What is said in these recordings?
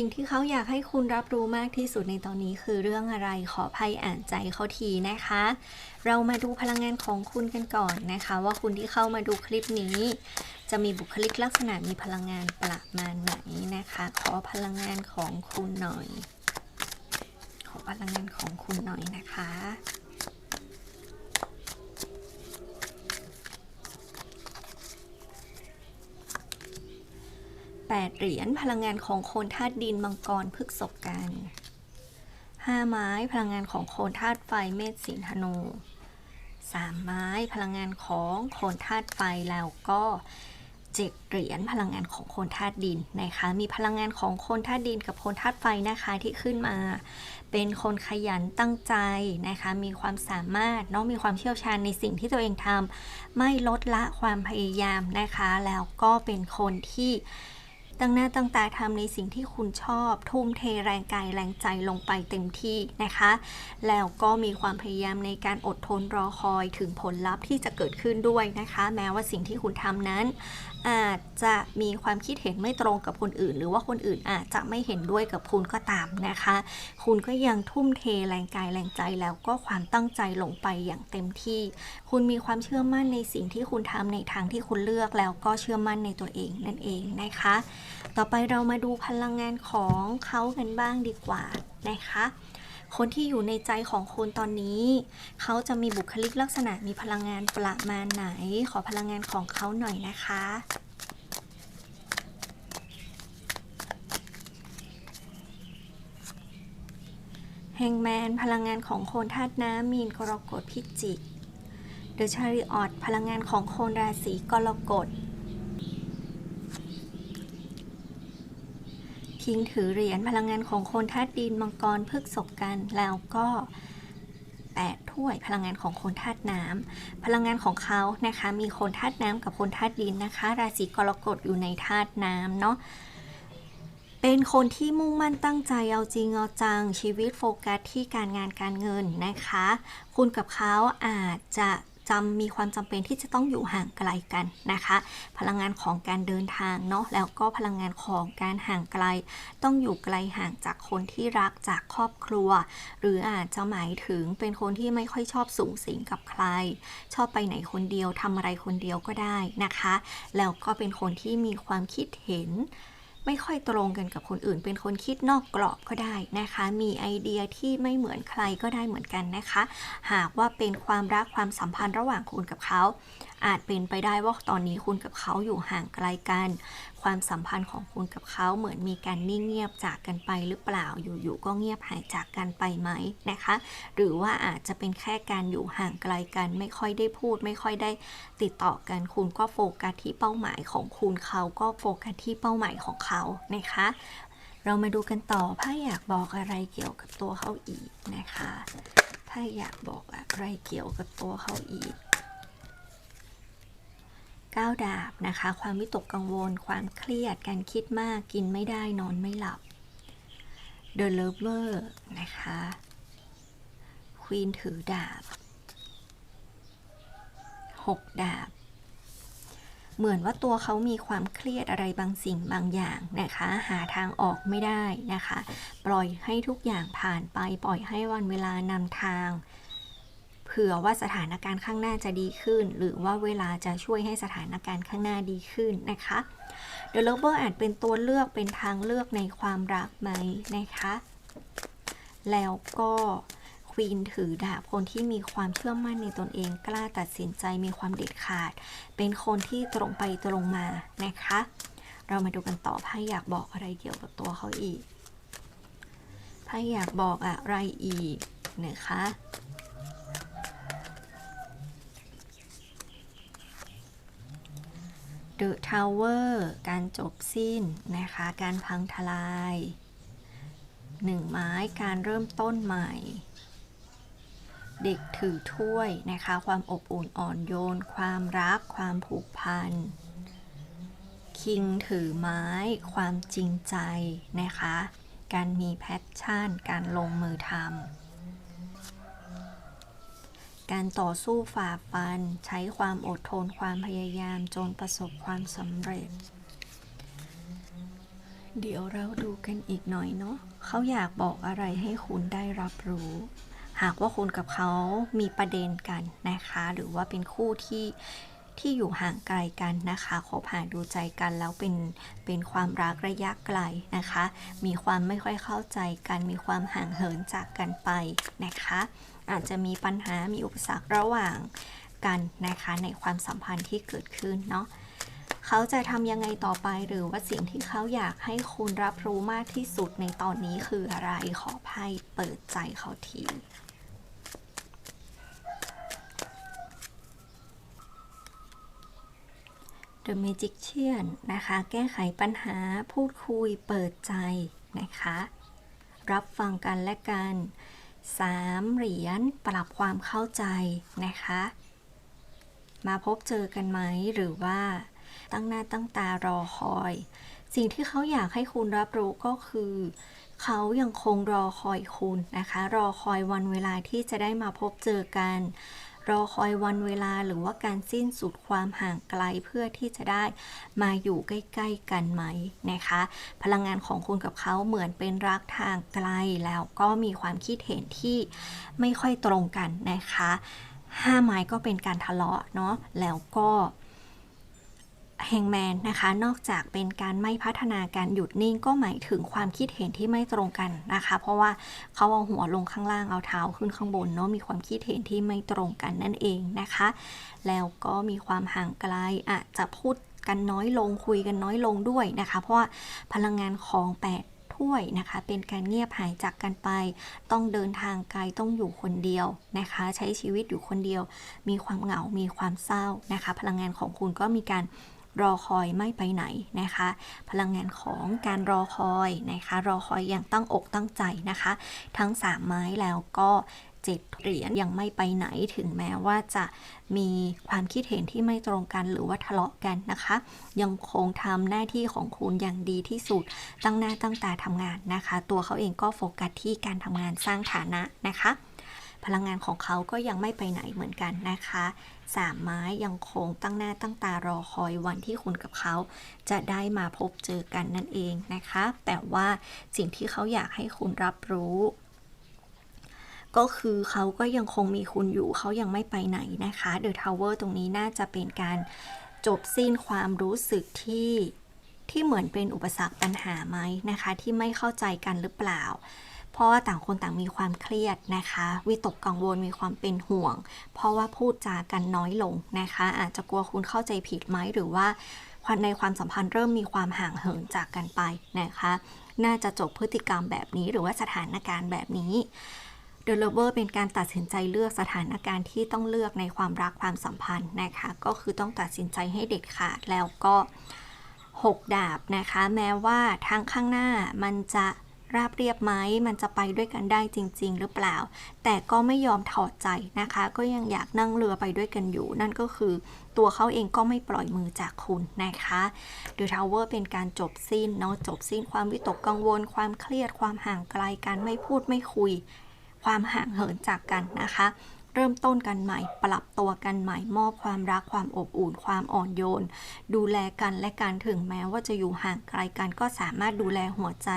สิ่งที่เขาอยากให้คุณรับรู้มากที่สุดในตอนนี้คือเรื่องอะไรขอภัยอ่านใจเขาทีนะคะ เรามาดูพลังงานของคุณกันก่อนนะคะ ว่าคุณที่เข้ามาดูคลิปนี้ จะมีบุคลิกลักษณะมีพลังงานประมาณไหนนะคะ ขอพลังงานของคุณหน่อย ขอพลังงานของคุณหน่อยนะคะ แปดเหรียญพลังงานของโคนธาตุดินมังกรพฤกษบกันห้าไม้พลังงานของโคนธาตุไฟเมษสิงห์ธนูสามไม้พลังงานของโคนธาตุไฟแล้วก็เจ็ดเหรียญพลังงานของโคนธาตุดินนะคะ มีพลังงานของโคนธาตุดินกับโคนธาตุไฟนะคะที่ขึ้นมา เป็นคนขยันตั้งใจนะคะ มีความสามารถเนาะมีความเชี่ยวชาญในสิ่งที่ตัวเองทำไม่ลดละความพยายามนะคะ แล้วก็เป็นคนที่ ตั้งหน้าตั้งตาทำในสิ่งที่คุณชอบ ทุ่มเทแรงกายแรงใจลงไปเต็มที่นะคะ แล้วก็มีความพยายามในการอดทนรอคอยถึงผลลัพธ์ที่จะเกิดขึ้นด้วยนะคะ แม้ว่าสิ่งที่คุณทำนั้นอาจจะมีความคิดเห็นไม่ตรงกับคนอื่น หรือว่าคนอื่นอาจจะไม่เห็นด้วยกับคุณก็ตามนะคะ คุณก็ยังทุ่มเทแรงกายแรงใจแล้วก็ความตั้งใจลงไปอย่างเต็มที่ คุณมีความเชื่อมั่นในสิ่งที่คุณทำในทางที่คุณเลือกแล้วก็เชื่อมั่นในตัวเองนั่นเองนะคะ ต่อไปเรามาดูพลังงานของเขากันบ้างดีกว่านะคะ คนที่อยู่ในใจของคุณตอนนี้ เขาจะมีบุคลิกลักษณะมีพลังงานประมาณไหน ขอพลังงานของเขาหน่อยนะคะแฮงแมนพลังงานของโคนธาตุน้ำมีนกรกฎพิจิกเดอะชาริออตพลังงานของโคนราศีกรกฎ คิงถือเหรียญพลังงานของโคนธาตุดินมังกรพฤกษบกัน แล้วก็แปดถ้วยพลังงานของคนธาตุน้ำพลังงานของเขานะคะ มีคนธาตุน้ำกับคนธาตุดินนะคะ ราศีกรกฎอยู่ในธาตุน้ำเนาะเป็นคนที่มุ่งมั่นตั้งใจเอาจริงเอาจังชีวิตโฟกัสที่การงานการเงินนะคะ คุณกับเขาอาจจะ จำมีความจำเป็นที่จะต้องอยู่ห่างไกลกันนะคะ พลังงานของการเดินทางเนาะแล้วก็พลังงานของการห่างไกล ต้องอยู่ไกลห่างจากคนที่รักจากครอบครัว หรืออาจจะหมายถึงเป็นคนที่ไม่ค่อยชอบสูงสิงกับใคร ชอบไปไหนคนเดียวทำอะไรคนเดียวก็ได้นะคะ แล้วก็เป็นคนที่มีความคิดเห็น ไม่ค่อยตรงกันกับคนอื่น เป็นคนคิดนอกกรอบก็ได้นะคะ มีไอเดียที่ไม่เหมือนใครก็ได้เหมือนกันนะคะ หากว่าเป็นความรักความสัมพันธ์ระหว่างคุณกับเขา อาจเป็นไปได้ว่าตอนนี้คุณกับเขาอยู่ห่างไกลกันความสัมพันธ์ของคุณกับเขาเหมือนมีการนิ่งเงียบจากกันไปหรือเปล่าอยู่ๆก็เงียบหายจากกันไปไหมนะคะ หรือว่าอาจจะเป็นแค่การอยู่ห่างไกลกัน ไม่ค่อยได้พูด ไม่ค่อยได้ติดต่อกันคุณก็โฟกัสที่เป้าหมายของคุณเขาก็โฟกัสที่เป้าหมายของเขานะคะเรามาดูกันต่อถ้าอยากบอกอะไรเกี่ยวกับตัวเขาอีกนะคะ ถ้าอยากบอกอะไรเกี่ยวกับตัวเขาอีก ก้าวดาบนะคะ ความวิตกกังวล ความเครียด การคิดมาก กินไม่ได้ นอนไม่หลับ The Lover นะคะควีนถือดาบหกดาบ เหมือนว่าตัวเขามีความเครียดอะไรบางสิ่งบางอย่างนะคะ หาทางออกไม่ได้นะคะ ปล่อยให้ทุกอย่างผ่านไป ปล่อยให้วันเวลานำทาง ผื่อว่าสถานการณ์ข้างหน้าจะดีขึ้น หรือว่าเวลาจะช่วยให้สถานการณ์ข้างหน้าดีขึ้นนะคะ The Lover อาจเป็นตัวเลือกเป็นทางเลือกในความรักไหมนะคะ แล้วก็ควีนถือดาบคนที่มีความเชื่อมั่นในตนเองกล้าตัดสินใจมีความเด็ดขาด เป็นคนที่ตรงไปตรงมานะคะ เรามาดูกันต่อไพ่อยากบอกอะไรเกี่ยวกับตัวเขาอีกไพ่อยากบอกอะไรอีกนะคะ The Tower การจบสิ้นนะคะ การพังทลายหนึ่งไม้การเริ่มต้นใหม่ เด็กถือถ้วยนะคะ ความอบอุ่นอ่อนโยน ความรัก ความผูกพัน คิงถือไม้ ความจริงใจนะคะ การมีแพชชั่น การลงมือทำ การต่อสู้ฝ่าฟัน ใช้ความอดทนความพยายามจนประสบความสำเร็จ เดี๋ยวเราดูกันอีกหน่อยเนาะเขาอยากบอกอะไรให้คุณได้รับรู้ หากว่าคุณกับเขามีประเด็นกันนะคะ หรือว่าเป็นคู่ที่ ที่อยู่ห่างไกลกันนะคะคบหาดูใจกันแล้วเป็นเป็นความรักระยะไกลนะคะ มีความไม่ค่อยเข้าใจกันมีความห่างเหินจากกันไปนะคะ อาจจะมีปัญหามีอุปสรรคระหว่างกันนะคะในความสัมพันธ์ที่เกิดขึ้นเนาะเขาจะทำยังไงต่อไปหรือว่าสิ่งที่เขาอยากให้คุณรับรู้มากที่สุดในตอนนี้คืออะไรขอไพ่เปิดใจเขาที The Magician นะคะ แก้ไขปัญหาพูดคุยเปิดใจนะคะ รับฟังกันและกันสามเหรียญปรับความเข้าใจนะคะ มาพบเจอกันไหมหรือว่าตั้งหน้าตั้งตารอคอย สิ่งที่เขาอยากให้คุณรับรู้ก็คือ เขายังคงรอคอยคุณนะคะ รอคอยวันเวลาที่จะได้มาพบเจอกัน รอคอยวันเวลาหรือว่าการสิ้นสุดความห่างไกลเพื่อที่จะได้มาอยู่ใกล้ๆกันไหมนะคะ พลังงานของคุณกับเขาเหมือนเป็นรักทางไกลแล้วก็มีความคิดเห็นที่ไม่ค่อยตรงกันนะคะห้าไม้ก็เป็นการทะเลาะเนาะแล้วก็ แฮงแมนนะคะ นอกจากเป็นการไม่พัฒนาการหยุดนิ่งก็หมายถึงความคิดเห็นที่ไม่ตรงกันนะคะ เพราะว่าเขาเอาหัวลงข้างล่างเอาเท้าขึ้นข้างบนเนาะมีความคิดเห็นที่ไม่ตรงกันนั่นเองนะคะ แล้วก็มีความห่างไกลอาจจะพูดกันน้อยลงคุยกันน้อยลงด้วยนะคะ เพราะว่าพลังงานของแปดถ้วยนะคะเป็นการเงียบหายจากกันไป ต้องเดินทางไกลต้องอยู่คนเดียวนะคะ ใช้ชีวิตอยู่คนเดียว มีความเหงา มีความเศร้านะคะ พลังงานของคุณก็มีการ รอคอยไม่ไปไหนนะคะ พลังงานของการรอคอยนะคะ รอคอยอย่างตั้งอกตั้งใจนะคะ ทั้ง 3 ไม้แล้วก็เจ็ดเหรียญยังไม่ไปไหนถึงแม้ว่าจะมีความคิดเห็นที่ไม่ตรงกันหรือว่าทะเลาะกันนะคะ ยังคงทำหน้าที่ของคุณอย่างดีที่สุดตั้งหน้าตั้งตาทำงานนะคะ ตัวเขาเองก็โฟกัสที่การทำงานสร้างฐานะนะคะ พลังงานของเขาก็ยังไม่ไปไหนเหมือนกันนะคะสามไม้ยังคงตั้งหน้าตั้งตารอคอยวันที่คุณกับเขาจะได้มาพบเจอกันนั่นเองนะคะ แต่ว่าสิ่งที่เขาอยากให้คุณรับรู้ก็คือเขาก็ยังคงมีคุณอยู่เขายังไม่ไปไหนนะคะเดอะทาวเวอร์ตรงนี้น่าจะเป็นการจบสิ้นความรู้สึกที่ที่เหมือนเป็นอุปสรรคปัญหาไหมนะคะ ที่ไม่เข้าใจกันหรือเปล่า เพราะว่าต่างคนต่างมีความเครียดนะคะวิตกกังวลมีความเป็นห่วง เพราะว่าพูดจากันน้อยลงนะคะ อาจจะกลัวคุณเข้าใจผิดไหมหรือว่าในความสัมพันธ์เริ่มมีความห่างเหินจากกันไปนะคะ น่าจะจบพฤติกรรมแบบนี้หรือว่าสถานการณ์แบบนี้เดลเวอร์เป็นการตัดสินใจเลือกสถานการณ์ที่ต้องเลือกในความรักความสัมพันธ์นะคะ ก็คือต้องตัดสินใจให้เด็ดขาดแล้วก็ 6 ดาบนะคะ แม้ว่าทางข้างหน้ามันจะ ราบเรียบไหมมันจะไปด้วยกันได้จริง ๆ หรือเปล่า แต่ก็ไม่ยอมถอดใจนะคะ ก็ยังอยากนั่งเรือไปด้วยกันอยู่ นั่นก็คือตัวเขาเองก็ไม่ปล่อยมือจากคุณนะคะเดอะทาวเวอร์เป็นการจบสิ้นเนาะจบสิ้นความวิตกกังวล ความเครียด ความห่างไกลกันไม่พูดไม่คุย ความห่างเหินจากกันนะคะ เริ่มต้นกันใหม่ ปรับตัวกันใหม่ มอบความรักความอบอุ่น ความอ่อนโยน ดูแลกันและกันถึงแม้ว่าจะอยู่ห่างไกลกันก็สามารถดูแลหัวใจ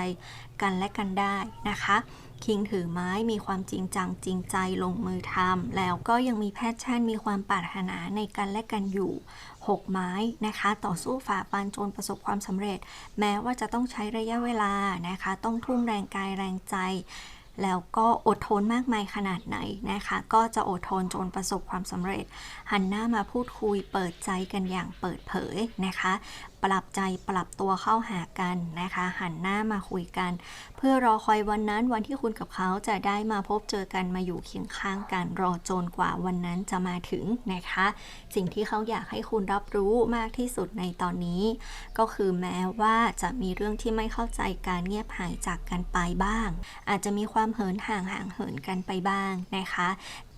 กันและกันได้นะคะคิงถือไม้มีความจริงจังจริงใจลงมือทำแล้วก็ยังมีแพชชั่นมีความปรารถนาในกันและกันอยู่ 6 ไม้นะคะ ต่อสู้ฝ่าฟันจนประสบความสำเร็จ แม้ว่าจะต้องใช้ระยะเวลานะคะ ต้องทุ่มแรงกายแรงใจ แล้วก็อดทนมากมายขนาดไหนนะคะ ก็จะอดทนจนประสบความสำเร็จ หันหน้ามาพูดคุยเปิดใจกันอย่างเปิดเผยนะคะ ปรับใจปรับตัวเข้าหากันนะคะ หันหน้ามาคุยกัน เพื่อรอคอยวันนั้นวันที่คุณกับเขาจะได้มาพบเจอกันมาอยู่เคียงข้างกันรอจนกว่าวันนั้นจะมาถึงนะคะ สิ่งที่เขาอยากให้คุณรับรู้มากที่สุดในตอนนี้ ก็คือแม้ว่าจะมีเรื่องที่ไม่เข้าใจการเงียบหายจากกันไปบ้าง อาจจะมีความเหินห่างห่างเหินกันไปบ้างนะคะ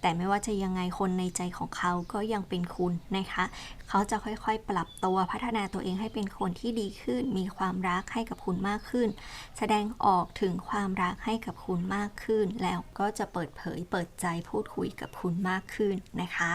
แต่ไม่ว่าจะยังไงคนในใจของเขาก็ยังเป็นคุณนะคะ เขาจะค่อยๆ ปรับตัวพัฒนาตัวเองให้เป็นคนที่ดีขึ้น มีความรักให้กับคุณมากขึ้น แสดงออกถึงความรักให้กับคุณมากขึ้น แล้วก็จะเปิดเผยเปิดใจพูดคุยกับคุณมากขึ้นนะคะ